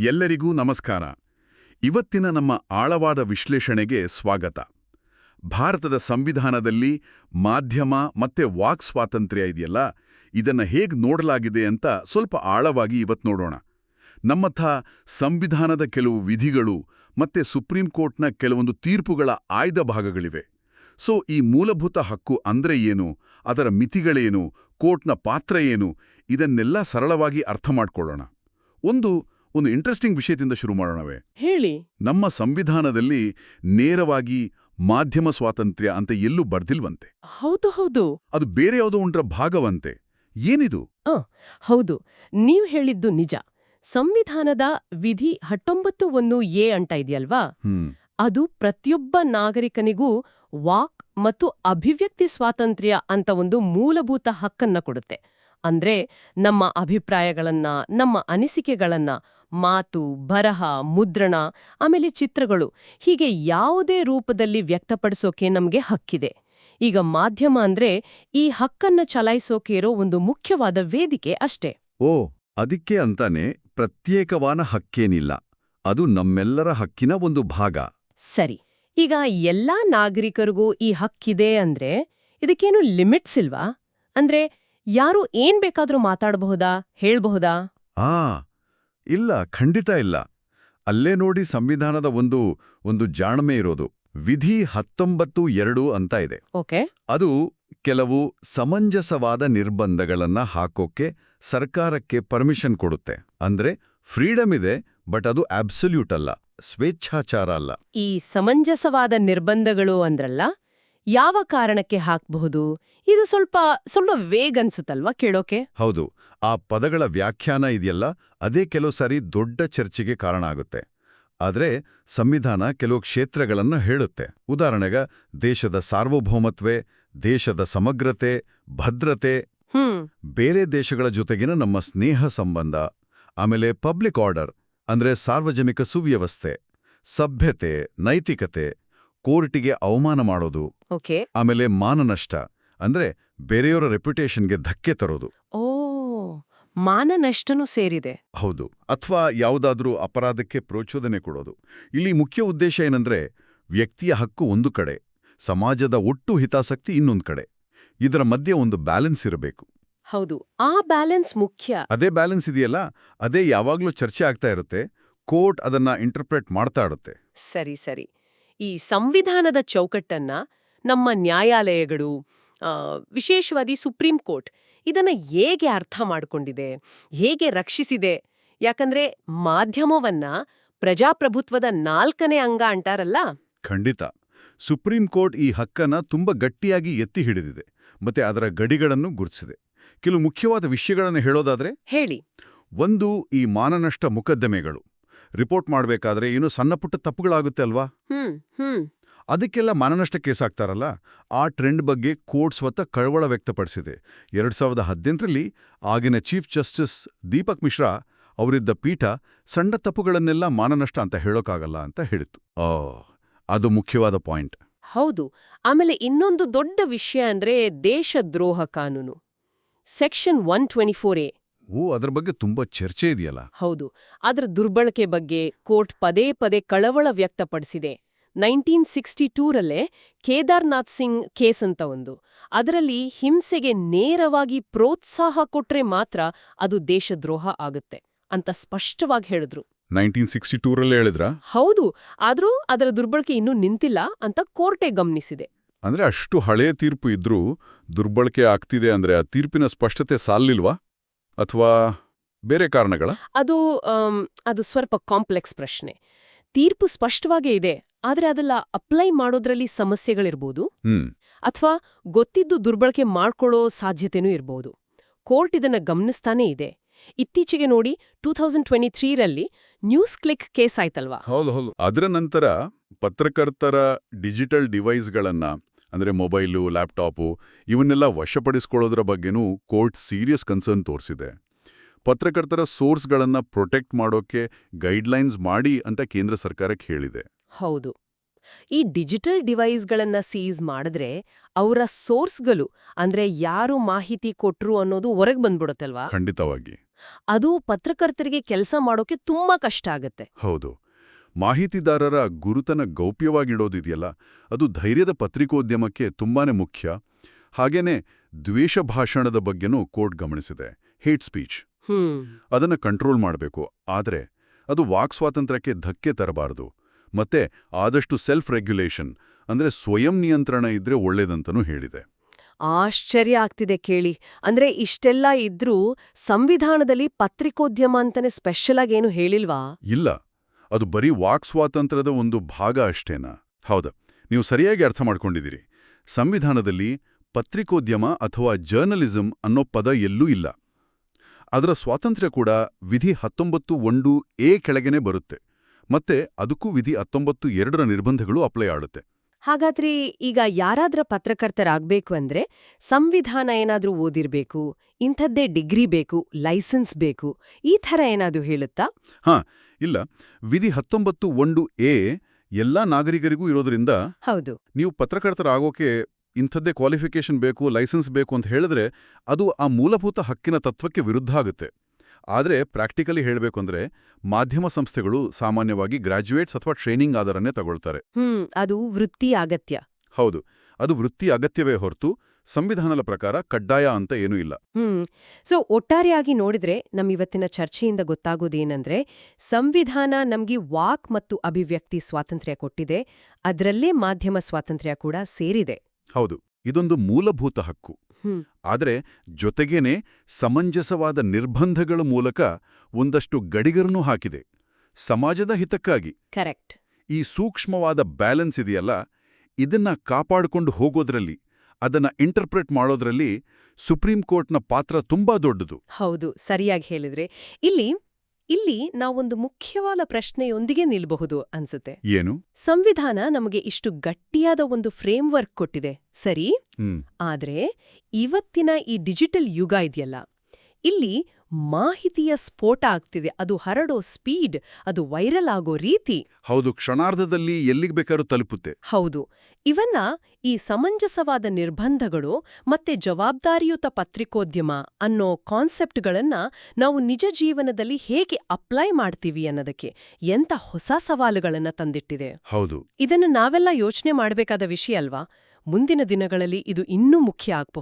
ಎಲ್ಲರಿಗೂ ನಮಸ್ಕಾರ. ಇವತ್ತಿನ ನಮ್ಮ ಆಳವಾದ ವಿಶ್ಲೇಷಣೆಗೆ ಸ್ವಾಗತ. ಭಾರತದ ಸಂವಿಧಾನದಲ್ಲಿ ಮಾಧ್ಯಮ ಮತ್ತೆ ವಾಕ್ ಸ್ವಾತಂತ್ರ್ಯ ಇದೆಯಲ್ಲ? ಇದನ್ನ ಹೇಗೆ ನೋಡಲಾಗಿದೆ ಅಂತ ಸ್ವಲ್ಪ ಆಳವಾಗಿ ಇವತ್ತು ನೋಡೋಣ. ನಮ್ಮಥ ಸಂವಿಧಾನದ ಕೆಲವು ವಿಧಿಗಳು ಮತ್ತೆ ಸುಪ್ರೀಂ ಕೋರ್ಟ್ನ ಕೆಲವೊಂದು ತೀರ್ಪುಗಳ ಆಯ್ದ ಭಾಗಗಳಿವೆ. ಸೊ, ಈ ಮೂಲಭೂತ ಹಕ್ಕು ಅಂದ್ರೆ ಏನು? ಅದರ ಮಿತಿಗಳೇನು? ಕೋರ್ಟ್ನ ಪಾತ್ರ ಏನು? ಇದನ್ನೆಲ್ಲ ಸರಳವಾಗಿ ಅರ್ಥ ಮಾಡಿಕೊಳ್ಳೋಣ. ಒಂದು ಒಂದು ಇಂಟ್ರೆಸ್ಟಿಂಗ್ ವಿಷಯದಿಂದ ಶುರು ಮಾಡೋಣವೇ. ಹೇಳಿ. ನಮ್ಮ ಸಂವಿಧಾನದಲ್ಲಿ ನೇರವಾಗಿ ಮಾಧ್ಯಮ ಸ್ವಾತಂತ್ರ್ಯ ಅಂತ ಎಲ್ಲೂ ಬರ್ದಿಲ್ವಂತೆ. ಹೌದು ಹೌದು. ಅದು ಬೇರೆ ಯಾವುದೋ ಒಂಡ್ರ ಭಾಗವಂತೆ. ಏನಿದು? ಹೌದು. ನೀವು ಹೇಳಿದ್ದು ನಿಜ. ಸಂವಿಧಾನದ ವಿಧಿ ಹತ್ತೊಂಬತ್ತು ಒಂದು ಎ ಅಂತ ಇದೆಯಲ್ವಾ? ಅದು ಪ್ರತಿಯೊಬ್ಬ ನಾಗರಿಕನಿಗೂ ವಾಕ್ ಮತ್ತು ಅಭಿವ್ಯಕ್ತಿ ಸ್ವಾತಂತ್ರ್ಯ ಅಂತ ಒಂದು ಮೂಲಭೂತ ಹಕ್ಕನ್ನ ಕೊಡುತ್ತೆ. ಅಂದ್ರೆ ನಮ್ಮ ಅಭಿಪ್ರಾಯಗಳನ್ನ ನಮ್ಮ ಅನಿಸಿಕೆಗಳನ್ನ ಮಾತು ಬರಹ ಮುದ್ರಣ ಆಮೇಲೆ ಚಿತ್ರಗಳು ಹೀಗೆ ಯಾವುದೇ ರೂಪದಲ್ಲಿ ವ್ಯಕ್ತಪಡಿಸೋಕೆ ನಮಗೆ ಹಕ್ಕಿದೆ. ಈಗ ಮಾಧ್ಯಮ ಅಂದ್ರೆ ಈ ಹಕ್ಕನ್ನ ಚಲಾಯಿಸೋಕೆ ಇರೋ ಒಂದು ಮುಖ್ಯವಾದ ವೇದಿಕೆ ಅಷ್ಟೇ. ಓ ಅದಕ್ಕೆ ಅಂತಾನೆ ಪ್ರತ್ಯೇಕವಾದ ಹಕ್ಕೇನಿಲ್ಲ. ಅದು ನಮ್ಮೆಲ್ಲರ ಹಕ್ಕಿನ ಒಂದು ಭಾಗ. ಸರಿ ಈಗ ಎಲ್ಲಾ ನಾಗರಿಕರಿಗೂ ಈ ಹಕ್ಕಿದೆ ಅಂದ್ರೆ ಇದಕ್ಕೇನು ಲಿಮಿಟ್ಸ್ ಇಲ್ವಾ? ಅಂದ್ರೆ ಯಾರು ಏನ್ ಬೇಕಾದ್ರೂ ಮಾತಾಡಬಹುದಾ? ಹೇಳ್ಬಹುದಾ? ಆ ಇಲ್ಲ ಖಂಡಿತ ಇಲ್ಲ. ಅಲ್ಲೇ ನೋಡಿ ಸಂವಿಧಾನದ ಒಂದು ಒಂದು ಜಾಣ್ಮೆ ಇರೋದು. ವಿಧಿ ಹತ್ತೊಂಬತ್ತು ಎರಡು ಅಂತ ಇದೆ. ಓಕೆ. ಅದು ಕೆಲವು ಸಮಂಜಸವಾದ ನಿರ್ಬಂಧಗಳನ್ನ ಹಾಕೋಕೆ ಸರ್ಕಾರಕ್ಕೆ ಪರ್ಮಿಷನ್ ಕೊಡುತ್ತೆ. ಅಂದ್ರೆ ಫ್ರೀಡಮ್ ಇದೆ ಬಟ್ ಅದು ಅಬ್ಸಲ್ಯೂಟ್ ಅಲ್ಲ ಸ್ವೇಚ್ಛಾಚಾರ ಅಲ್ಲ. ಈ ಸಮಂಜಸವಾದ ನಿರ್ಬಂಧಗಳು ಅಂದ್ರಲ್ಲ ಯಾವ ಕಾರಣಕ್ಕೆ ಹಾಕಬಹುದು? ಇದು ಸ್ವಲ್ಪ ಸ್ವಲ್ಪ ವೇಗ್ ಅನ್ಸುತ್ತಲ್ವಾ ಕೇಳೋಕೆ? ಹೌದು. ಆ ಪದಗಳ ವ್ಯಾಖ್ಯಾನ ಇದೆಯಲ್ಲ ಅದೇ ಕೆಲವು ಸಾರಿ ದೊಡ್ಡ ಚರ್ಚೆಗೆ ಕಾರಣ ಆಗುತ್ತೆ. ಆದರೆ ಸಂವಿಧಾನ ಕೆಲವು ಕ್ಷೇತ್ರಗಳನ್ನು ಹೇಳುತ್ತೆ. ಉದಾಹರಣೆಗೆ ದೇಶದ ಸಾರ್ವಭೌಮತ್ವೆ ದೇಶದ ಸಮಗ್ರತೆ ಭದ್ರತೆ ಹ್ಮ್. ಬೇರೆ ದೇಶಗಳ ಜೊತೆಗಿನ ನಮ್ಮ ಸ್ನೇಹ ಸಂಬಂಧ ಆಮೇಲೆ ಪಬ್ಲಿಕ್ ಆರ್ಡರ್ ಅಂದ್ರೆ ಸಾರ್ವಜನಿಕ ಸುವ್ಯವಸ್ಥೆ ಸಭ್ಯತೆ ನೈತಿಕತೆ ಕೋರ್ಟಿಗೆ ಅವಮಾನ ಮಾಡೋದು ಓಕೆ. ಆಮೇಲೆ ಮಾನನಷ್ಟ ಅಂದ್ರೆ ಬೇರೆಯವರ ರೆಪ್ಯುಟೇಷನ್ಗೆ ಧಕ್ಕೆ ತರೋದು. ಓ ಮಾನನಷ್ಟನೂ ಸೇರಿದೆ. ಹೌದು ಅಥವಾ ಯಾವುದಾದ್ರೂ ಅಪರಾಧಕ್ಕೆ ಪ್ರೋಚೋದನೆ ಕೊಡೋದು. ಇಲ್ಲಿ ಮುಖ್ಯ ಉದ್ದೇಶ ಏನಂದ್ರೆ ವ್ಯಕ್ತಿಯ ಹಕ್ಕು ಒಂದು ಕಡೆ ಸಮಾಜದ ಒಟ್ಟು ಹಿತಾಸಕ್ತಿ ಇನ್ನೊಂದು ಕಡೆ. ಇದರ ಮಧ್ಯೆ ಒಂದು ಬ್ಯಾಲೆನ್ಸ್ ಇರಬೇಕು. ಹೌದು ಆ ಬ್ಯಾಲೆನ್ಸ್ ಮುಖ್ಯ. ಅದೇ ಬ್ಯಾಲೆನ್ಸ್ ಇದೆಯಲ್ಲ ಅದೇ ಯಾವಾಗ್ಲೂ ಚರ್ಚೆ ಆಗ್ತಾ ಇರುತ್ತೆ ಕೋರ್ಟ್ ಅದನ್ನ ಇಂಟರ್ಪ್ರೆಟ್ ಮಾಡ್ತಾ ಇರುತ್ತೆ. ಸರಿ ಸರಿ. ಈ ಸಂವಿಧಾನದ ಚೌಕಟ್ಟನ್ನ ನಮ್ಮ ನ್ಯಾಯಾಲಯಗಳು ವಿಶೇಷವಾಗಿ ಸುಪ್ರೀಂ ಕೋರ್ಟ್ ಇದನ್ನ ಹೇಗೆ ಅರ್ಥ ಮಾಡಿಕೊಂಡಿದೆ ಹೇಗೆ ರಕ್ಷಿಸಿದೆ ಯಾಕಂದ್ರೆ ಮಾಧ್ಯಮವನ್ನ ಪ್ರಜಾಪ್ರಭುತ್ವದ ನಾಲ್ಕನೇ ಅಂಗ ಅಂಟಾರಲ್ಲ? ಖಂಡಿತ. ಸುಪ್ರೀಂ ಕೋರ್ಟ್ ಈ ಹಕ್ಕನ್ನ ತುಂಬಾ ಗಟ್ಟಿಯಾಗಿ ಎತ್ತಿ ಹಿಡಿದಿದೆ ಮತ್ತೆ ಅದರ ಗಡಿಗಳನ್ನು ಗುರುತಿಸಿದೆ. ಕೆಲವು ಮುಖ್ಯವಾದ ವಿಷಯಗಳನ್ನು ಹೇಳೋದಾದ್ರೆ ಹೇಳಿ. ಒಂದು ಈ ಮಾನನಷ್ಟ ಮೊಕದ್ದಮೆಗಳು. ರಿಪೋರ್ಟ್ ಮಾಡಬೇಕಾದ್ರೆ ಏನು ಸಣ್ಣಪುಟ್ಟ ತಪ್ಪುಗಳಾಗುತ್ತೆ ಅಲ್ವಾ? ಹ್ಮ್ ಹ್ಮ್. ಅದಕ್ಕೆಲ್ಲ ಮಾನನಷ್ಟ ಕೇಸ್ ಆಗ್ತಾರಲ್ಲ? ಆ ಟ್ರೆಂಡ್ ಬಗ್ಗೆ ಕೋರ್ಟ್ ಸ್ವತಃ ಕಳವಳ ವ್ಯಕ್ತಪಡಿಸಿದೆ. ಎರಡು ಸಾವಿರದ ಹದಿನೆಂಟರಲ್ಲಿ ಆಗಿನ ಚೀಫ್ ಜಸ್ಟಿಸ್ ದೀಪಕ್ ಮಿಶ್ರಾ ಅವರಿದ್ದ ಪೀಠ ಸಣ್ಣ ತಪ್ಪುಗಳನ್ನೆಲ್ಲ ಮಾನನಷ್ಟ ಅಂತ ಹೇಳೋಕ್ಕಾಗಲ್ಲ ಅಂತ ಹೇಳಿತು ಓ ಅದು ಮುಖ್ಯವಾದ ಪಾಯಿಂಟ್. ಹೌದು. ಆಮೇಲೆ ಇನ್ನೊಂದು ದೊಡ್ಡ ವಿಷಯ ಅಂದ್ರೆ ದೇಶದ್ರೋಹ ಕಾನೂನು. Section one twenty four A. ಓ ಅದರ ಬಗ್ಗೆ ತುಂಬಾ ಚರ್ಚೆ ಇದೆಯಲ್ಲ? ಹೌದು. ಅದರ ದುರ್ಬಳಕೆ ಬಗ್ಗೆ ಕೋರ್ಟ್ ಪದೇ ಪದೇ ಕಳವಳ ವ್ಯಕ್ತಪಡಿಸಿದೆ. ನೈನ್ಟೀನ್ ಸಿಕ್ಸ್ಟಿ ಟೂರಲ್ಲೇ ಕೇದಾರ್ನಾಥ್ ಸಿಂಗ್ ಕೇಸ್ ಅಂತ ಒಂದು. ಅದರಲ್ಲಿ ಹಿಂಸೆಗೆ ನೇರವಾಗಿ ಪ್ರೋತ್ಸಾಹ ಕೊಟ್ರೆ ಮಾತ್ರ ಅದು ದೇಶದ್ರೋಹ ಆಗುತ್ತೆ ಅಂತ ಸ್ಪಷ್ಟವಾಗಿ ಹೇಳಿದ್ರು. ನೈನ್ಟೀನ್ ಸಿಕ್ಸ್ಟಿ ಟೂರಲ್ಲಿ ಹೇಳಿದ್ರ? ಹೌದು ಆದರೂ ಅದರ ದುರ್ಬಳಕೆ ಇನ್ನೂ ನಿಂತಿಲ್ಲ ಅಂತ ಕೋರ್ಟೇ ಗಮನಿಸಿದೆ. ಅಂದ್ರೆ ಅಷ್ಟು ಹಳೆಯ ತೀರ್ಪು ಇದ್ರೂ ದುರ್ಬಳಕೆ ಆಗ್ತಿದೆ ಅಂದ್ರೆ ಆ ತೀರ್ಪಿನ ಸ್ಪಷ್ಟತೆ ಸಾಲಿಲ್ವಾ ಅಥವಾ ಬೇರೆ ಕಾರಣಗಳ? ಅದು ಅದು ಸ್ವಲ್ಪ ಕಾಂಪ್ಲೆಕ್ಸ್ ಪ್ರಶ್ನೆ. ತೀರ್ಪು ಸ್ಪಷ್ಟವಾಗೇ ಇದೆ ಆದ್ರೆ ಅದೆಲ್ಲ ಅಪ್ಲೈ ಮಾಡೋದ್ರಲ್ಲಿ ಸಮಸ್ಯೆಗಳಿರ್ಬೋದು. ಹ್ಮ್. ಅಥವಾ ಗೊತ್ತಿದ್ದು ದುರ್ಬಳಕೆ ಮಾಡ್ಕೊಳ್ಳೋ ಸಾಧ್ಯತೆನೂ ಇರ್ಬೋದು. ಕೋರ್ಟ್ ಇದನ್ನ ಗಮನಿಸ್ತಾನೇ ಇದೆ. ಇತ್ತೀಚೆಗೆ ನೋಡಿ ಟೂ ಥೌಸಂಡ್ ಟ್ವೆಂಟಿ ತ್ರೀರಲ್ಲಿ ನ್ಯೂಸ್ ಕ್ಲಿಕ್ ಕೇಸ್ ಆಯ್ತಲ್ವಾ? ಹೌದು ಹೌದು. ಅದರ ನಂತರ ಪತ್ರಕರ್ತರ ಡಿಜಿಟಲ್ ಡಿವೈಸ್ಗಳನ್ನ ಅಂದ್ರೆ ಮೊಬೈಲು ಲ್ಯಾಪ್ಟಾಪು ಇವನ್ನೆಲ್ಲ ವಶಪಡಿಸ್ಕೊಳ್ಳೋದ್ರ ಬಗ್ಗೆನೂ ಕೋರ್ಟ್ ಸೀರಿಯಸ್ ಕನ್ಸರ್ನ್ ತೋರಿಸಿದೆ. ಪತ್ರಕರ್ತರ ಸೋರ್ಸ್ಗಳನ್ನು ಪ್ರೊಟೆಕ್ಟ್ ಮಾಡೋಕೆ ಗೈಡ್ಲೈನ್ಸ್ ಮಾಡಿ ಅಂತ ಕೇಂದ್ರ ಸರ್ಕಾರಕ್ಕೆ ಹೇಳಿದೆ. ಹೌದು. ಈ ಡಿಜಿಟಲ್ ಡಿವೈಸ್ಗಳನ್ನ ಸೀಸ್ ಮಾಡಿದ್ರೆ ಅವರ ಸೋರ್ಸ್ಗಳು ಅಂದ್ರೆ ಯಾರು ಮಾಹಿತಿ ಕೊಟ್ರು ಅನ್ನೋದು ಹೊರಗೆ ಬಂದ್ಬಿಡುತ್ತಲ್ವಾ? ಖಂಡಿತವಾಗಿ. ಅದು ಪತ್ರಕರ್ತರಿಗೆ ಕೆಲಸ ಮಾಡೋಕೆ ತುಂಬಾ ಕಷ್ಟ ಆಗತ್ತೆ. ಹೌದು. ಮಾಹಿತಿದಾರರ ಗುರುತನ ಗೌಪ್ಯವಾಗಿಡೋದಿದೆಯಲ್ಲ ಅದು ಧೈರ್ಯದ ಪತ್ರಿಕೋದ್ಯಮಕ್ಕೆ ತುಂಬಾನೇ ಮುಖ್ಯ. ಹಾಗೇನೆ ದ್ವೇಷ ಭಾಷಣದ ಬಗ್ಗೆನೂ ಕೋರ್ಟ್ ಗಮನಿಸಿದೆ. Hate speech. ಹ್ಮ್. ಅದನ್ನು ಕಂಟ್ರೋಲ್ ಮಾಡಬೇಕು. ಆದರೆ ಅದು ವಾಕ್ ಸ್ವಾತಂತ್ರ್ಯಕ್ಕೆ ಧಕ್ಕೆ ತರಬಾರದು. ಮತ್ತೆ ಆದಷ್ಟು ಸೆಲ್ಫ್ ರೆಗ್ಯುಲೇಷನ್ ಅಂದ್ರೆ ಸ್ವಯಂ ನಿಯಂತ್ರಣ ಇದ್ರೆ ಒಳ್ಳೇದಂತನೂ ಹೇಳಿದೆ. ಆಶ್ಚರ್ಯ ಆಗ್ತಿದೆ ಕೇಳಿ. ಅಂದ್ರೆ ಇಷ್ಟೆಲ್ಲ ಇದ್ರೂ ಸಂವಿಧಾನದಲ್ಲಿ ಪತ್ರಿಕೋದ್ಯಮ ಅಂತಾನೆ ಸ್ಪೆಷಲ್ ಆಗೇನು ಏನು ಹೇಳಿಲ್ವಾ? ಇಲ್ಲ. ಅದು ಬರೀ ವಾಕ್ ಸ್ವಾತಂತ್ರ್ಯದ ಒಂದು ಭಾಗ ಅಷ್ಟೇನಾ? ಹೌದು. ನೀವು ಸರಿಯಾಗಿ ಅರ್ಥ ಮಾಡ್ಕೊಂಡಿದ್ದೀರಿ. ಸಂವಿಧಾನದಲ್ಲಿ ಪತ್ರಿಕೋದ್ಯಮ ಅಥವಾ ಜರ್ನಲಿಸಂ ಅನ್ನೋ ಪದ ಎಲ್ಲೂ ಇಲ್ಲ. ಅದರ ಸ್ವಾತಂತ್ರ್ಯ ಕೂಡ ವಿಧಿ ಹತ್ತೊಂಬತ್ತು ಒಂದು ಎ ಕೆಳಗೆನೆ ಬರುತ್ತೆ. ಮತ್ತೆ ಅದಕ್ಕೂ ವಿಧಿ ಹತ್ತೊಂಬತ್ತು ಎರಡರ ನಿರ್ಬಂಧಗಳು ಅಪ್ಲೈ ಆಡುತ್ತೆ. ಹಾಗಾದ್ರೆ ಈಗ ಯಾರಾದ್ರ ಪತ್ರಕರ್ತರಾಗ್ಬೇಕು ಅಂದ್ರೆ ಸಂವಿಧಾನ ಏನಾದ್ರೂ ಓದಿರ್ಬೇಕು ಇಂಥದ್ದೇ ಡಿಗ್ರಿ ಬೇಕು ಲೈಸೆನ್ಸ್ ಬೇಕು ಈ ಥರ ಏನಾದ್ರೂ ಹೇಳುತ್ತಾ? ಹಾ ಇಲ್ಲ. ವಿಧಿ ಹತ್ತೊಂಬತ್ತು ಒಂದು ಎ ಎಲ್ಲಾ ನಾಗರಿಕರಿಗೂ ಇರೋದ್ರಿಂದ ಹೌದು. ನೀವು ಪತ್ರಕರ್ತರಾಗೋಕೆ ಇಂಥದ್ದೇ ಕ್ವಾಲಿಫಿಕೇಶನ್ ಬೇಕು ಲೈಸೆನ್ಸ್ ಬೇಕು ಅಂತ ಹೇಳಿದ್ರೆ ಅದು ಆ ಮೂಲಭೂತ ಹಕ್ಕಿನ ತತ್ವಕ್ಕೆ ವಿರುದ್ಧ ಆಗುತ್ತೆ. ಆದರೆ ಪ್ರಾಕ್ಟಿಕಲಿ ಹೇಳಬೇಕು ಅಂದ್ರೆ ಮಾಧ್ಯಮ ಸಂಸ್ಥೆಗಳು ಸಾಮಾನ್ಯವಾಗಿ ಗ್ರಾಜ್ಯುಯೇಟ್ಸ್ ಅಥವಾ ಟ್ರೈನಿಂಗ್ ಆಧಾರನೇ ತಗೊಳ್ತಾರೆ. ಹ್ಮ್ ಅದು ವೃತ್ತಿ ಅಗತ್ಯ. ಹೌದು ಅದು ವೃತ್ತಿ ಅಗತ್ಯವೇ ಹೊರತು ಸಂವಿಧಾನದ ಪ್ರಕಾರ ಕಡ್ಡಾಯ ಅಂತ ಏನೂ ಇಲ್ಲ. ಹ್ಮ್ ಸೊ ಒಟ್ಟಾರೆಯಾಗಿ ನೋಡಿದ್ರೆ ನಮ್ಮಿವತ್ತಿನ ಚರ್ಚೆಯಿಂದ ಗೊತ್ತಾಗೋದೇನಂದ್ರೆ ಸಂವಿಧಾನ ನಮ್ಗೆ ವಾಕ್ ಮತ್ತು ಅಭಿವ್ಯಕ್ತಿ ಸ್ವಾತಂತ್ರ್ಯ ಕೊಟ್ಟಿದೆ ಅದರಲ್ಲೇ ಮಾಧ್ಯಮ ಸ್ವಾತಂತ್ರ್ಯ ಕೂಡ ಸೇರಿದೆ. ಹೌದು ಇದೊಂದು ಮೂಲಭೂತ ಹಕ್ಕು. ಆದರೆ ಜೊತೆಗೇನೆ ಸಮಂಜಸವಾದ ನಿರ್ಬಂಧಗಳ ಮೂಲಕ ಒಂದಷ್ಟು ಗಡಿಗರನ್ನು ಹಾಕಿದೆ. ಸಮಾಜದ ಹಿತಕ್ಕಾಗಿ. ಕರೆಕ್ಟ್. ಈ ಸೂಕ್ಷ್ಮವಾದ ಬ್ಯಾಲೆನ್ಸ್ ಇದೆಯಲ್ಲ ಇದನ್ನ ಕಾಪಾಡಿಕೊಂಡು ಹೋಗೋದ್ರಲ್ಲಿ ಅದನ್ನ ಇಂಟರ್ಪ್ರೆಟ್ ಮಾಡೋದ್ರಲ್ಲಿ ಸುಪ್ರೀಂ ಕೋರ್ಟ್ನ ಪಾತ್ರ ತುಂಬಾ ದೊಡ್ಡದು. ಹೌದು ಸರಿಯಾಗಿ ಹೇಳಿದ್ರೆ. ಇಲ್ಲಿ ಇಲ್ಲಿ ನಾವೊಂದು ಮುಖ್ಯವಾದ ಪ್ರಶ್ನೆಯೊಂದಿಗೆ ನಿಲ್ಬಹುದು ಅನ್ಸುತ್ತೆ. ಏನು? ಸಂವಿಧಾನ ನಮಗೆ ಇಷ್ಟು ಗಟ್ಟಿಯಾದ ಒಂದು ಫ್ರೇಮ್ವರ್ಕ್ ಕೊಟ್ಟಿದೆ ಸರಿ? ಆದ್ರೆ ಇವತ್ತಿನ ಈ ಡಿಜಿಟಲ್ ಯುಗ ಇದೆಯಲ್ಲ ಇಲ್ಲಿ ಮಾಹಿತಿಯ ಸ್ಫೋಟ ಆಗ್ತಿದೆ. ಅದು ಹರಡೋ ಸ್ಪೀಡ್ ಅದು ವೈರಲ್ ಆಗೋ ರೀತಿ. ಹೌದು ಕ್ಷಣಾರ್ಧದಲ್ಲಿ ಎಲ್ಲಿಗೆ ಬೇಕಾದ್ರೂ ತಲುಪುತ್ತೆ. ಹೌದು. ಇವನ್ನ ಈ ಸಮಂಜಸವಾದ ನಿರ್ಬಂಧಗಳು ಮತ್ತೆ ಜವಾಬ್ದಾರಿಯುತ ಪತ್ರಿಕೋದ್ಯಮ ಅನ್ನೋ ಕಾನ್ಸೆಪ್ಟ್ಗಳನ್ನ ನಾವು ನಿಜ ಜೀವನದಲ್ಲಿ ಹೇಗೆ ಅಪ್ಲೈ ಮಾಡ್ತೀವಿ ಅನ್ನೋದಕ್ಕೆ ಎಂಥ ಹೊಸ ಸವಾಲುಗಳನ್ನ ತಂದಿಟ್ಟಿದೆ. ಹೌದು. ಇದನ್ನು ನಾವೆಲ್ಲ ಯೋಚನೆ ಮಾಡಬೇಕಾದ ವಿಷಯ ಅಲ್ವಾ? ಮುಂದಿನ ದಿನಗಳಲ್ಲಿ ಇದು ಇನ್ನೂ ಮುಖ್ಯ ಆಗಬಹುದು.